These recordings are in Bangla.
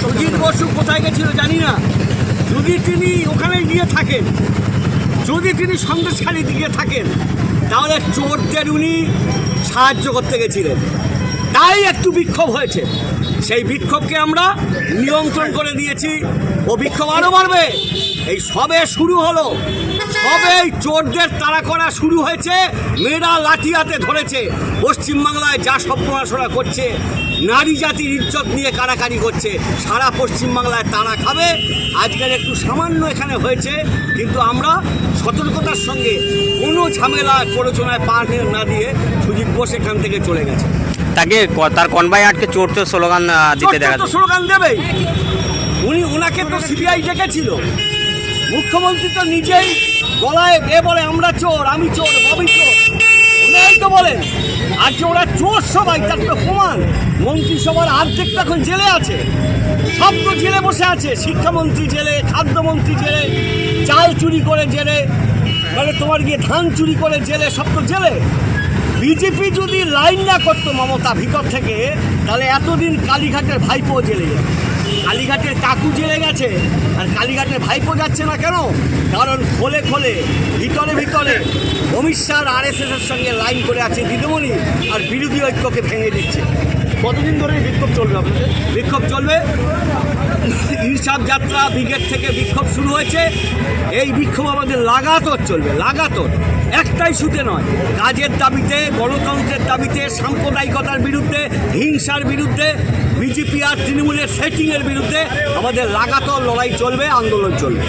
সুজিত বসু কোথায় গেছিল জানি না। যদি তিনি ওখানে গিয়ে থাকেন, যদি তিনি সন্দেশখালী দিকে থাকেন, তাহলে চোরদের উনি সাহায্য করতে গেছিলেন। তাই একটু বিক্ষোভ হয়েছে। সেই বিক্ষোভকে আমরা নিয়ন্ত্রণ করে দিয়েছি। ও বিক্ষোভ আরও বাড়বে। এই সবে শুরু হলো। সবে এই চোরদের তাড়া করা শুরু হয়েছে। মেয়েরা লাঠি হাতে ধরেছে। পশ্চিমবাংলায় যা সভ্যনাশনা করছে। নারী জাতির ইজ্জত নিয়ে কারাকারি করছে। সারা পশ্চিমবাংলায় তারা খাবে। আজকের একটু সামান্য এখানে হয়েছে কিন্তু আমরা সতর্কতার সঙ্গে কোনো ঝামেলা প্ররোচনায় পা না দিয়ে সুজিত বোস এখান থেকে চলে গেছে। তাকে তার কনভাই আটকে চোর চোর স্লোগান দিতে দেখা স্লোগান দেবেই। উনি ওনাকে তো সিবিআই ডেকেছিল। মুখ্যমন্ত্রী তো নিজেই গলায় এ বলে আমরা চোর আমি চোর ববি চোর। ওনাই তো বলেন। আর ওরা চোর সবাই, তার তো প্রমাণ? মন্ত্রিসভার অর্ধেক এখন জেলে আছে। সব তো জেলে বসে আছে। শিক্ষামন্ত্রী জেলে, খাদ্যমন্ত্রী জেলে, চাল চুরি করে জেলে মানে তোমার গিয়ে ধান চুরি করে জেলে, সব তো জেলে। বিজেপি যদি লাইন না করতো মমতা ভিতর থেকে, তাহলে এতদিন কালীঘাটের ভাইপো জেলে যেত। কালীঘাটের কাকু জেলে গেছে। আর কালীঘাটের ভাইপো যাচ্ছে না কেন? কারণ খোলে খোলে ভিতরে ভিতরে অমিত শাহ আর এর সঙ্গে লাইন করে আছে দিদিমণি আর বিরোধী ঐক্যকে ভেঙে দিচ্ছে। কতদিন ধরে বিক্ষোভ চলবে আপনাদের? বিক্ষোভ চলবে? ইনসাফ যাত্রা ব্রিগেড থেকে বিক্ষোভ শুরু হয়েছে। এই বিক্ষোভ আমাদের লাগাতর চলবে লাগাতর। একটাই সুতে নয়। কাজের দাবিতে গণতন্ত্রের দাবিতে সাম্প্রদায়িকতার বিরুদ্ধে হিংসার বিরুদ্ধে বিজেপি আর তৃণমূলের সেটিংয়ের বিরুদ্ধে আমাদের লাগাতর লড়াই চলবে, আন্দোলন চলবে।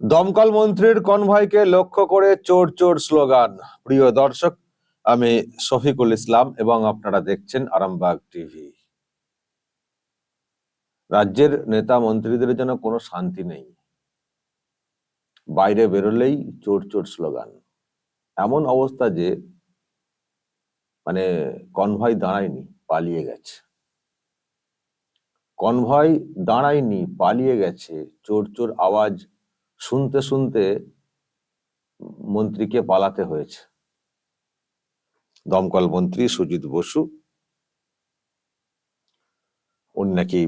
দমকল মন্ত্রীর কনভয়কে লক্ষ্য করে চোর চোর স্লোগান। প্রিয় দর্শক, আমি শফিকুল ইসলাম এবং আপনারা দেখছেন আরামবাগ টিভি। রাজ্যের নেতা মন্ত্রীদের যেন কোনো শান্তি নেই। বাইরে বেরোলেই চোর চোর স্লোগান। এমন অবস্থা যে মানে কনভয় দাঁড়ায়নি, পালিয়ে গেছে। কনভয় দাঁড়ায়নি, পালিয়ে গেছে। চোর চোর আওয়াজ শুনতে শুনতে মন্ত্রীকে পালাতে হয়েছে। দমকল মন্ত্রী সুজিত বসু, উনি নাকি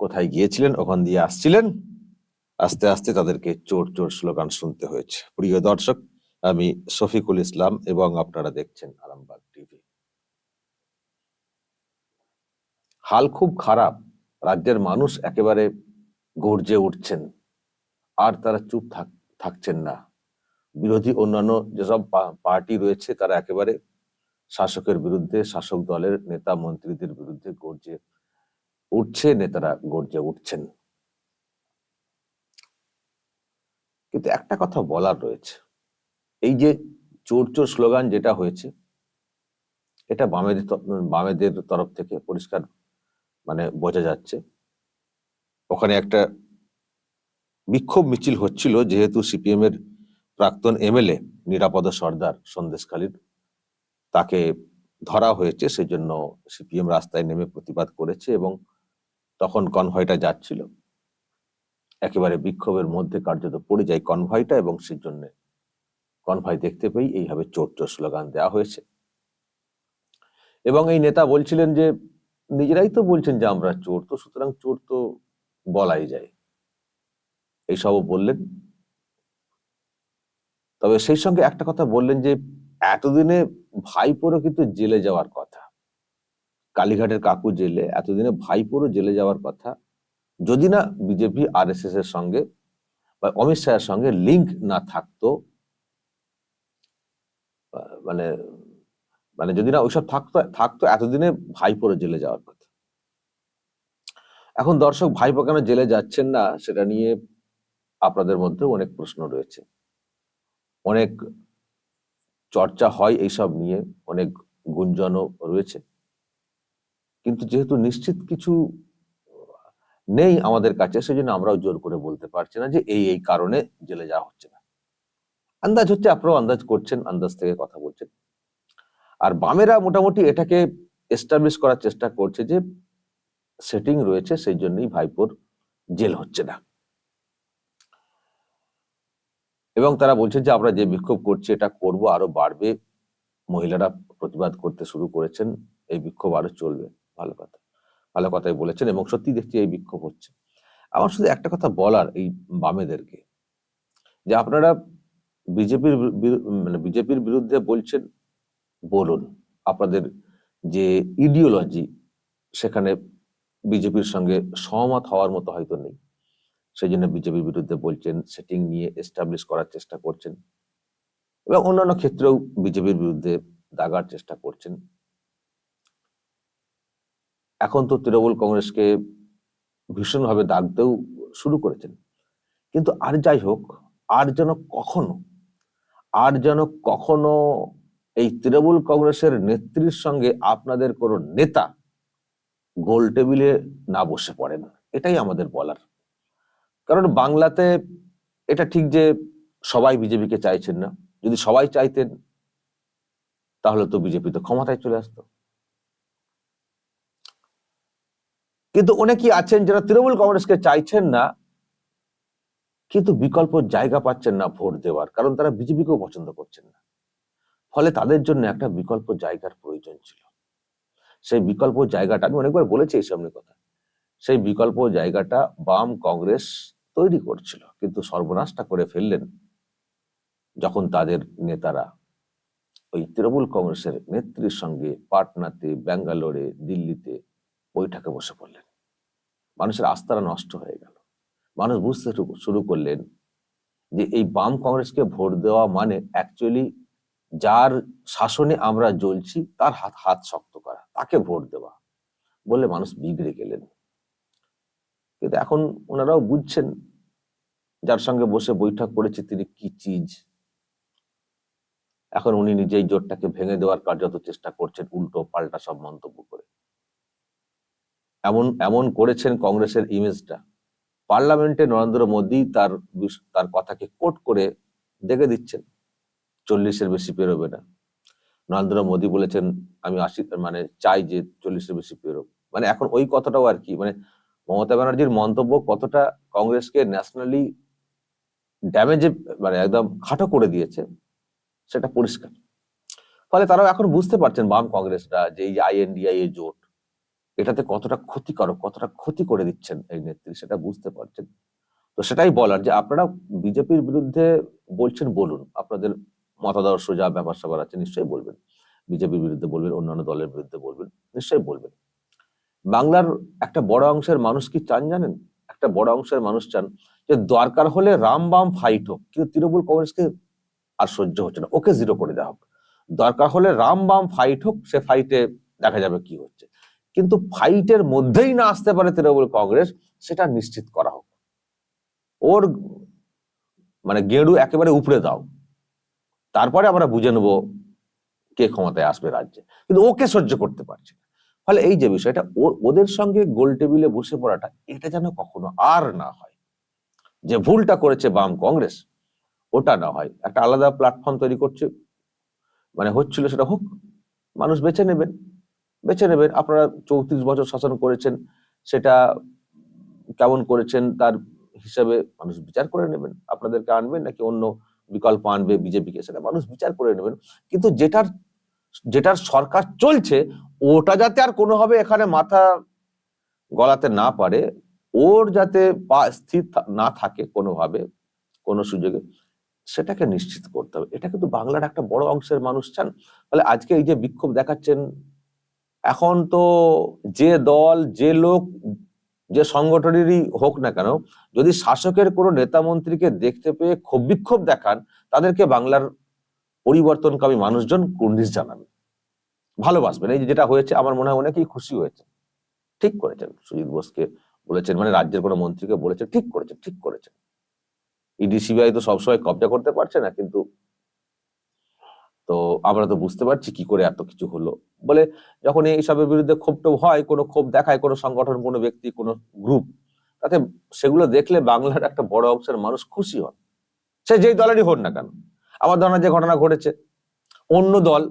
কোথায় গিয়েছিলেন, ওখান দিয়ে আসছিলেন। আস্তে আস্তে তাদেরকে চোর চোর স্লোগান শুনতে হয়েছে। প্রিয় দর্শক, আমি শফিকুল ইসলাম এবং আপনারা দেখছেন আরামবাগ টিভি হাল খুব খারাপ। রাজ্যের মানুষ একেবারে গর্জে উঠছেন। আর তারা চুপ থাক, থাকছেন না। বিরোধী অন্যান্য যেসব পার্টি রয়েছে, তারা একেবারে শাসকের বিরুদ্ধে, শাসক দলের নেতা মন্ত্রীদের বিরুদ্ধে গর্জে উঠছে, নেতারা গর্জে উঠছেন। কিন্তু একটা কথা বলার রয়েছে। এই যে চোর চোর স্লোগান যেটা হয়েছে, এটা বামেদের বামেদের তরফ থেকে পরিষ্কার মানে বোঝা যাচ্ছে। ওখানে একটা বিক্ষোভ মিছিল হচ্ছিল, যেহেতু সিপিএম এর প্রাক্তন এমএলএ নিরাপদ সর্দার সন্দেশখালীর তাকে ধরা হয়েছে, সেজন্য সিপিএম রাস্তায় নেমে প্রতিবাদ করেছে এবং তখন কনভয়টা যাচ্ছিল। একেবারে বিক্ষোভের মধ্যে কার্যত পড়ে যায় কনভয়টা এবং সেজন্য কনভয় দেখতে পেয়ে এইভাবে চোর চোর স্লোগান দেওয়া হয়েছে। এবং এই নেতা বলছিলেন যে নিজেরাই তো বলছেন যে আমরা চোর, তো সুতরাং চোর তো বলাই যায়। এইসবও বললেন। তবে সেই সঙ্গে একটা কথা বললেন যে, এতদিনে ভাইপোরও কিন্তু জেলে যাওয়ার কথা। কালীঘাটের কাকু জেলে, এতদিনে ভাইপোরও জেলে যাওয়ার কথা। যদি না বিজেপি আর এস এর সঙ্গে বা অমিত শাহের সঙ্গে লিংক না থাকতো মানে মানে যদি না ওইসব থাকতো থাকতো এতদিনে ভাইপোরও জেলে যাওয়ার কথা। এখন দর্শক ভাইপো কেন জেলে যাচ্ছেন না, সেটা নিয়ে আপনাদের মধ্যে অনেক প্রশ্ন রয়েছে। অনেক চর্চা হয় এইসব নিয়ে, অনেক গুঞ্জনও রয়েছে। কিন্তু যেহেতু নিশ্চিত কিছু নেই আমাদের কাছে, সেজন্য আমরাও জোর করে বলতে পারছি না যে এই এই কারণে জেলে যাওয়া হচ্ছে না। আন্দাজ হচ্ছে, আপনারাও আন্দাজ করছেন, আন্দাজ থেকে কথা বলছেন। আর বামেরা মোটামুটি এটাকে এস্টাবলিশ করার চেষ্টা করছে যে সেটিং রয়েছে, সেই জন্যই ভাইপোর জেল হচ্ছে না। এবং তারা বলছে যে আমরা যে বিক্ষোভ করছি, এটা করব, আরও বাড়বে। মহিলারা প্রতিবাদ করতে শুরু করেছেন, এই বিক্ষোভ আরও চলবে। ভালো কথা, ভালো কথাই বলেছেন এবং সত্যি দেখছি এই বিক্ষোভ হচ্ছে। আমার শুধু একটা কথা বলার এই বামেদেরকে, যে আপনারা বিজেপির মানে বিজেপির বিরুদ্ধে বলছেন বলুন, আপনাদের যে ইডিওলজি সেখানে বিজেপির সঙ্গে সহমত হওয়ার মতো হয়তো নেই। সেই জন্য বিজেপির বিরুদ্ধে বলছেন সেটিং নিয়ে এস্টাবলিশ করার চেষ্টা করছেন এবং অন্যান্য ক্ষেত্রেও বিজেপির বিরুদ্ধে দাগার চেষ্টা করছেন। এখন তো তৃণমূল কংগ্রেসকে ভীষণভাবে দাগতেও শুরু করেছেন। কিন্তু আর যাই হোক, আর যেন কখনো, আর যেন কখনো এই তৃণমূল কংগ্রেসের নেত্রীর সঙ্গে আপনাদের কোনো নেতা গোল টেবিলে না বসে পড়েন, এটাই আমাদের বলার। কারণ বাংলাতে এটা ঠিক যে সবাই বিজেপিকে চাইছেন না। যদি সবাই চাইতেন, তাহলে তো বিজেপি তো ক্ষমতায় চলে আসতো। কিন্তু অনেকেই আছেন যারা তৃণমূল কংগ্রেসকে চাইছেন না, কিন্তু বিকল্প জায়গা পাচ্ছেন না ভোট দেওয়ার, কারণ তারা বিজেপিকেও পছন্দ করছেন না। ফলে তাদের জন্য একটা বিকল্প জায়গার প্রয়োজন ছিল। সেই বিকল্প জায়গাটা, আমি অনেকবার বলেছি এই সামনে কথা, সেই বিকল্প জায়গাটা বাম কংগ্রেস তৈরি করছিল, কিন্তু সর্বনাশটা করে ফেললেন যখন তাদের নেতারা। ওই তৃণমূল কংগ্রেসের নেত্রীর সঙ্গে পাটনাতে, ব্যাঙ্গালোরে, দিল্লিতে বৈঠকে বসে পড়লেন। মানুষের আস্থারা নষ্ট হয়ে গেল। মানুষ বুঝতে শুরু- করলেন যে এই বাম কংগ্রেসকে ভোট দেওয়া মানে অ্যাকচুয়ালি যার শাসনে আমরা জ্বলছি, তার হাত হাত শক্ত করা, তাকে ভোট দেওয়া বলে মানুষ বিগড়ে গেলেন। কিন্তু এখন ওনারাও বুঝছেন, যার সঙ্গে বসে বৈঠক করেছে তিনি কি চিজ। এখন উনি নিজেই জোটটাকে ভেঙে দেওয়ার কার্যত চেষ্টা করছেন উল্টো পাল্টা সব মন্তব্য করে। এমন এমন করেছেন কংগ্রেসের ইমেজটা। পার্লামেন্টে নরেন্দ্র মোদী তার তার কথাকে কোট করে দেখে দিচ্ছেন। চল্লিশের বেশি পেরোবে না। নরেন্দ্র মোদী বলেছেন, আমি আশি মানে চাই যে চল্লিশের বেশি পেরোব মানে এখন ওই কথাটাও আর কি মানে মমতা ব্যানার্জির মন্তব্য কতটা কংগ্রেসকে ন্যাশনালি ড্যামেজে মানে একদম খাটো করে দিয়েছে, সেটা পরিষ্কার। ফলে তারাও এখন বুঝতে পারছেন বাম কংগ্রেসরা যে এই আইএনডিআই এর জোট, এটাতে কতটা ক্ষতিকারক, কতটা ক্ষতি করে দিচ্ছেন এই নেত্রী, সেটা বুঝতে পারছেন। তো সেটাই বলার যে আপনারা বিজেপির বিরুদ্ধে বলছেন, বলুন। আপনাদের মতাদর্শ যা ব্যাপার স্যাপার আছে নিশ্চয়ই বলবেন। বিজেপির বিরুদ্ধে বলবেন, অন্যান্য দলের বিরুদ্ধে বলবেন, নিশ্চয়ই বলবেন। বাংলার একটা বড় অংশের মানুষ কি চান জানেন? একটা বড় অংশের মানুষ চান যে দরকার হলে রাম বাম ফাইট হোক, কিন্তু তৃণমূল কংগ্রেসকে আর সহ্য হচ্ছে না, ওকে জিরো করে দেওয়া হোক। দরকার হলে রাম বাম ফাইট হোক, সে ফাইটে দেখা যাবে কি হচ্ছে। কিন্তু ফাইটের মধ্যেই না আসতে পারে তৃণমূল কংগ্রেস, সেটা নিশ্চিত করা হোক। ওর মানে গেঁড়ু একেবারে উপড়ে দাও। তারপরে আমরা বুঝে নেব কে ক্ষমতায় আসবে রাজ্যে। কিন্তু ওকে সহ্য করতে পারছে না। ফলে এই যে বিষয়টা ওদের সঙ্গে গোল টেবিলে বসে পড়াটা, এটা যেন কখনো আর না হয়। যে ভুলটা করেছে বাম কংগ্রেস, ওটা না হয়। একটা আলাদা প্ল্যাটফর্ম তৈরি করছে মানে হচ্ছিল সেটা হোক, মানুষ বেছে নেবেন। বেছে নেবেন, আপনারা চৌত্রিশ বছর শাসন করেছেন, সেটা কেমন করেছেন, তার হিসাবে মানুষ বিচার করে নেবেন। আপনাদেরকে আনবেন নাকি অন্য বিকল্প আনবে বিজেপিকে, সেটা মানুষ বিচার করে নেবেন। কিন্তু যেটার যেটার সরকার চলছে, ওটা যাতে আর কোনোভাবে এখানে মাথা গলাতে না পারে, ওর যাতে পা স্থির না থাকে কোনোভাবে, কোনো সুযোগে, সেটাকে নিশ্চিত করতে হবে। এটা কিন্তু বাংলার একটা বড় অংশের মানুষ চান। ফলে আজকে এই যে বিক্ষোভ দেখাচ্ছেন, এখন তো যে দল, যে লোক যে সংগঠনেরই হোক না কেন, যদি শাসকের কোনো নেতা মন্ত্রীকে দেখতে পেয়ে ক্ষোভ বিক্ষোভ দেখান, তাদেরকে বাংলার পরিবর্তনকামী মানুষজন কুর্নিশ জানাবে। ভালোবাসবেন। এই যেটা হয়েছে, আমার মনে হয় অনেকেই খুশি হয়েছে। ঠিক করেছেন। সুজিত বোসকে বলেছেন মানে রাজ্যের কোনো মন্ত্রীকে বলেছেন, ঠিক করেছেন ঠিক করেছেন। ইডি সিবিআই তো সবসময় কবজা করতে পারছে না, কিন্তু তো আমরা তো বুঝতে পারছি কি করে এত কিছু হলো। বলে যখন এইসবের বিরুদ্ধে ক্ষোভ টোভ হয়, কোনো ক্ষোভ দেখায়, কোনো সংগঠন, কোনো ব্যক্তি, কোনো গ্রুপ তাতে সেগুলো দেখলে বাংলার একটা বড় অংশের মানুষ খুশি হন। সে যেই দলেরই হোক না কেন। আমার ধারণা যে ঘটনা ঘটেছে, অন্য দল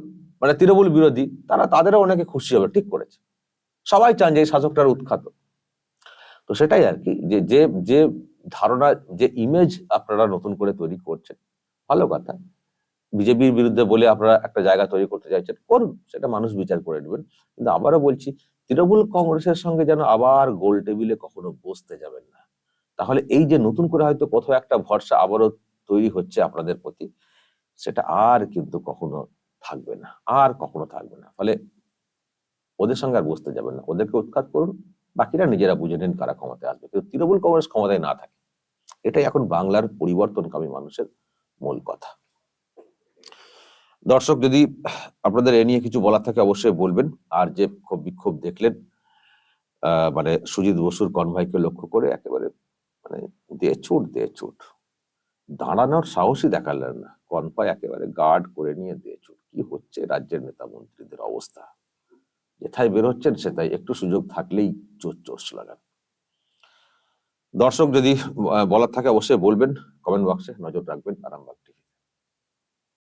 মানে তৃণমূল বিরোধী, তারা তাদেরও অনেকে খুশি হবে, ঠিক করেছে। সবাই চান যে এই শাসকটার উৎখাত। তো সেটাই আর কি, যে যে যে ধারণা, যে ইমেজ আপনারা নতুন করে তৈরি করছেন, ভালো কথা। বিজেপির বিরুদ্ধে বলে আপনারা একটা জায়গা তৈরি করতে চাইছেন, করুন, সেটা মানুষ বিচার করে নেবেন। কিন্তু আবারও বলছি, তৃণমূল কংগ্রেসের সঙ্গে যেন আবার গোল টেবিলে কখনো বসতে যাবেন না। তাহলে এই যে নতুন করে হয়তো কোথাও একটা ভরসা আবারও তৈরি হচ্ছে আপনাদের প্রতি, সেটা আর কিন্তু কখনো থাকবে না, আর কখনো থাকবে না। ফলে ওদের সঙ্গে আর বসতে যাবেন না। ওদেরকে উৎখাত করুন, বাকিরা নিজেরা বুঝে নিন কারা ক্ষমতায় আসবে। কিন্তু তৃণমূল কংগ্রেস ক্ষমতায় না থাকে, এটাই এখন বাংলার পরিবর্তনকামী মানুষের মূল কথা। দর্শক, যদি আপনাদের এ নিয়ে কিছু বলার থাকে অবশ্যই বলবেন। আর যে ক্ষোভ বিক্ষোভ দেখলেন মানে সুজিত বসুর কনভাইকে লক্ষ্য করে একেবারে মানে দে ছুট দে ছুট দাঁড়ানোর সাহসই দেখালেন না। কনপায় একেবারে গার্ড করে নিয়ে দিয়ে ছুট কি হচ্ছে রাজ্যের নেতা মন্ত্রীদের অবস্থা? যেথায় বেরোচ্ছেন সেটাই একটু সুযোগ থাকলেই চোর চোর লাগান। দর্শক, যদি বলার থাকে অবশ্যই বলবেন। কমেন্ট বক্সে নজর রাখবেন। আরামবাগ টিভি।